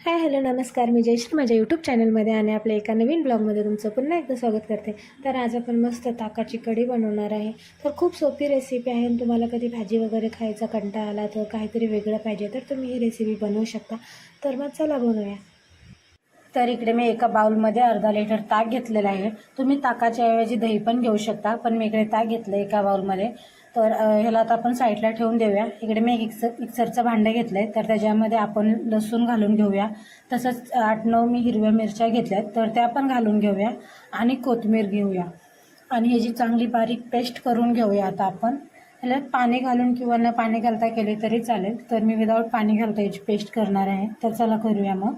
Hi hello नमस्कार. मी जयश्री माझ्या YouTube चॅनलमध्ये आणि आपल्या एका नवीन ब्लॉगमध्ये तुमचं पुन्हा एकदा स्वागत करते. तर आज आपण मस्त ताकाची कढी बनवणार आहे. तर खूप सोपी रेसिपी आहे आणि तुम्हाला कधी भाजी वगैरे खायचा कंटाळा आला तर काहीतरी वेगळं पाहिजे तर तुम्ही ही रेसिपी बनवू शकता. तर मग चला बनवूया. तर इकडे मी एका बाउलमध्ये अर्धा लिटर ताक घेतलेला आहे. तुम्ही ताकाच्या ऐवजी दही पण घेऊ शकता पण मी इकडे ताक घेतलं एका बाउलमध्ये तर ह्याला आता आपण साईडला ठेवून देऊया. इकडे मी एक मिक्सर मिक्सरचं भांडं घेतलं आहे तर त्याच्यामध्ये आपण लसूण घालून घेऊया. तसंच आठ नऊ मी हिरव्या मिरच्या घेतल्यात. तर त्या पण घालून घेऊया आणि कोथिंबीर घेऊया. आणि ह्याची चांगली बारीक पेस्ट करून घेऊया आता आपण. ह्याला पाणी घालून किंवा न पाणी घालता केले तरी चालेल. तर मी विदाऊट पाणी घालता याची पेस्ट करणार आहे. तर चला करूया मग.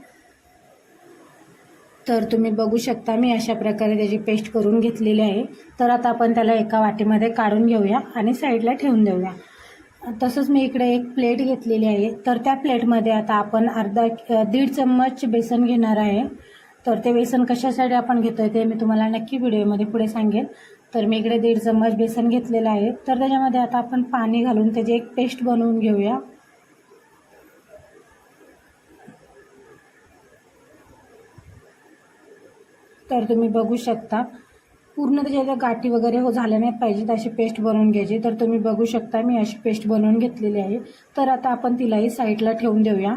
तर तुम्ही बघू शकता मी अशा प्रकारे त्याची पेस्ट करून घेतलेली आहे. तर आता आपण त्याला एका वाटीमध्ये काढून घेऊया आणि साईडला ठेवून देऊया. तसंच मी इकडे एक प्लेट घेतलेली आहे. तर त्या प्लेटमध्ये आता आपण अर्धा दीड चम्मच बेसन घेणार आहे. तर ते बेसन कशासाठी आपण घेतोय ते मी तुम्हाला नक्की व्हिडिओमध्ये पुढे सांगेन. तर मी इकडे दीड चम्मच बेसन घेतलेलं आहे. तर त्याच्यामध्ये आता आपण पाणी घालून त्याची एक पेस्ट बनवून घेऊया. तर तुम्ही बघू शकता. पूर्ण त्याच्या गाठी वगैरे हो झाल्या नाहीत पाहिजेत अशी पेस्ट बनवून घ्यायची. तर तुम्ही बघू शकता मी अशी पेस्ट बनवून घेतलेली आहे. तर आता आपण तिलाही साईडला ठेवून देऊया.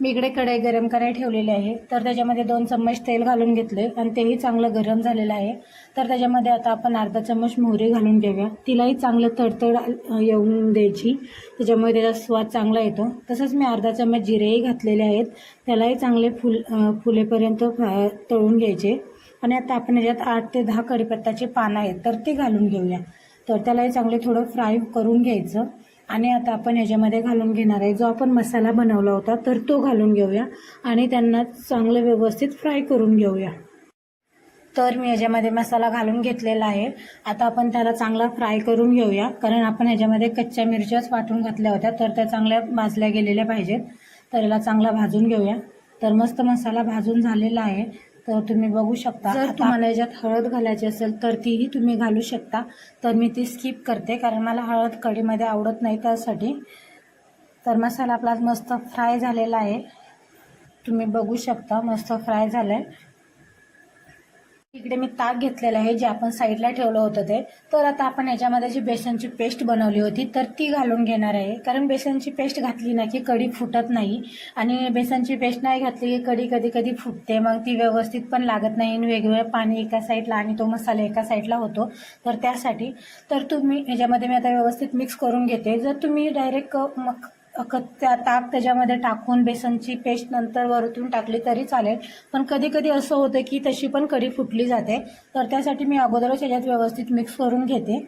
मी इकडे कढई गरम करायला ठेवलेली आहे. तर त्याच्यामध्ये दोन चम्मच तेल घालून घेतले आणि तेही चांगलं गरम झालेलं आहे. तर त्याच्यामध्ये आता आपण अर्धा चम्मच मोहरी घालून घेऊया. तिलाही चांगलं तडतड येऊन द्यायची. त्याच्यामुळे त्याचा स्वाद चांगला येतो. तसंच मी अर्धा चम्मच जिरेही घातलेले आहेत. त्यालाही चांगले फुल फुलेपर्यंत तळून घ्यायचे. आणि आता आपण याच्यात आठ ते दहा कढीपत्ताचे पानं आहेत तर ते घालून घेऊया. तर त्यालाही चांगले थोडं फ्राय करून घ्यायचं. आणि आता आपण याच्यामध्ये घालून घेणार आहे जो आपण मसाला बनवला होता तर तो घालून घेऊया. आणि त्यांना चांगलं व्यवस्थित फ्राय करून घेऊया. तर मी याच्यामध्ये मसाला घालून घेतलेला आहे. आता आपण त्याला चांगला फ्राय करून घेऊया. कारण आपण ह्याच्यामध्ये कच्च्या मिरच्याच वाटून घातल्या होत्या तर त्या चांगल्या भाजल्या गेलेल्या पाहिजेत. तर याला चांगला भाजून घेऊया. तर मस्त मसाला भाजून झालेला आहे. तर तुम्ही बघू शकता जर तुम्हाला याच्यात हळद घालायची असेल तर तीही तुम्ही घालू शकता. तर मी ती स्किप करते कारण मला हळद कढीमध्ये आवडत नाही त्यासाठी. तर मसाला आपला मस्त फ्राय झालेला आहे. तुम्ही बघू शकता मस्त फ्राय झालं आहे इकडे मी ताक घेतलेलं आहे जे आपण साईडला ठेवलं होतं ते. तर आता आपण याच्यामध्ये जी बेसनची पेस्ट बनवली होती तर ती घालून घेणार आहे. कारण बेसनची पेस्ट घातली ना की कढी फुटत नाही. आणि बेसनची पेस्ट नाही घातली की कढी कधी कधी फुटते. मग ती व्यवस्थित पण लागत नाही आणि वेगवेगळं पाणी एका साईडला आणि तो मसाला एका साईडला होतो. तर त्यासाठी तर तुम्ही याच्यामध्ये मी आता व्यवस्थित मिक्स करून घेते. जर तुम्ही डायरेक्ट मग त्या ताक त्याच्यामध्ये टाकून बेसनची पेस्ट नंतर वरतून टाकली तरी चालेल. पण कधी कधी असं होतं की तशी पण कढी फुटली जाते. तर त्यासाठी मी अगोदरच ह्याच्यात व्यवस्थित मिक्स करून घेते.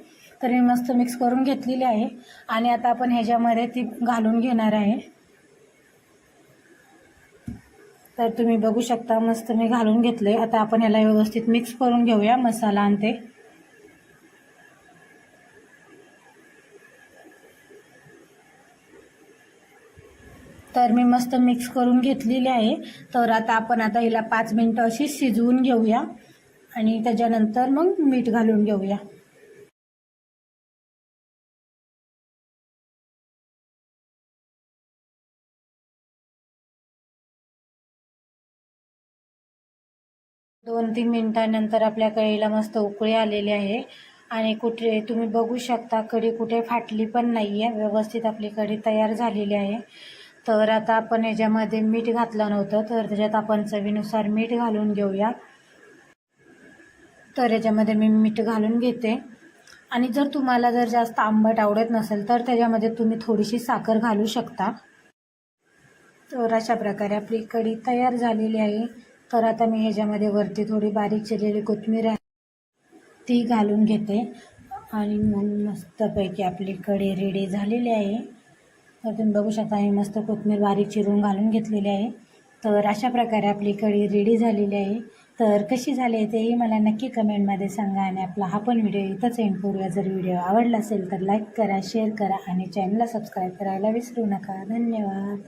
तर मी मस्त मिक्स करून घेतलेली आहे. आणि आता आपण ह्याच्यामध्ये ती घालून घेणार आहे. तर तुम्ही बघू शकता मस्त मी घालून घेतले आता आपण याला व्यवस्थित मिक्स करून घेऊया मसाला आणि ते. तर मी मस्त मिक्स करून घेतलेली आहे. तर आता आपण आता हिला पाच मिनटं अशी शिजवून घेऊया. आणि त्याच्यानंतर मग मीठ घालून घेऊया. दोन तीन मिनटानंतर आपल्या कळीला मस्त उकळी आलेली आहे. आणि कुठे तुम्ही बघू शकता कढी कुठे फाटली पण नाही आहे व्यवस्थित आपली कढी तयार झालेली आहे. तर आता आपण याच्यामध्ये मीठ घातलं नव्हतं तर त्याच्यात आपण चवीनुसार मीठ घालून घेऊया. तर याच्यामध्ये मी मीठ घालून घेते. आणि जर तुम्हाला जर जास्त आंबट आवडत नसेल तर त्याच्यामध्ये तुम्ही थोडीशी साखर घालू शकता. तर अशा प्रकारे आपली कढी तयार झालेली आहे. तर आता मी ह्याच्यामध्ये वरती थोडी बारीक चिरलेली कोथिंबीर आहे ती घालून घेते. आणि मग मस्तपैकी आपली कढी रेडी झालेली आहे. तर तुम्ही बघू शकता मी मस्त कोथमीर बारीक चिरून घालून घेतलेली आहे. तर अशा प्रकारे आपली कढी रेडी झालेली आहे. तर कशी झाली आहे तेही मला नक्की कमेंटमध्ये सांगा आणि आपला हा पण व्हिडिओ इथंच एंड करूया. जर व्हिडिओ आवडला असेल तर लाईक करा शेअर करा आणि चॅनलला सबस्क्राईब करायला विसरू नका. धन्यवाद.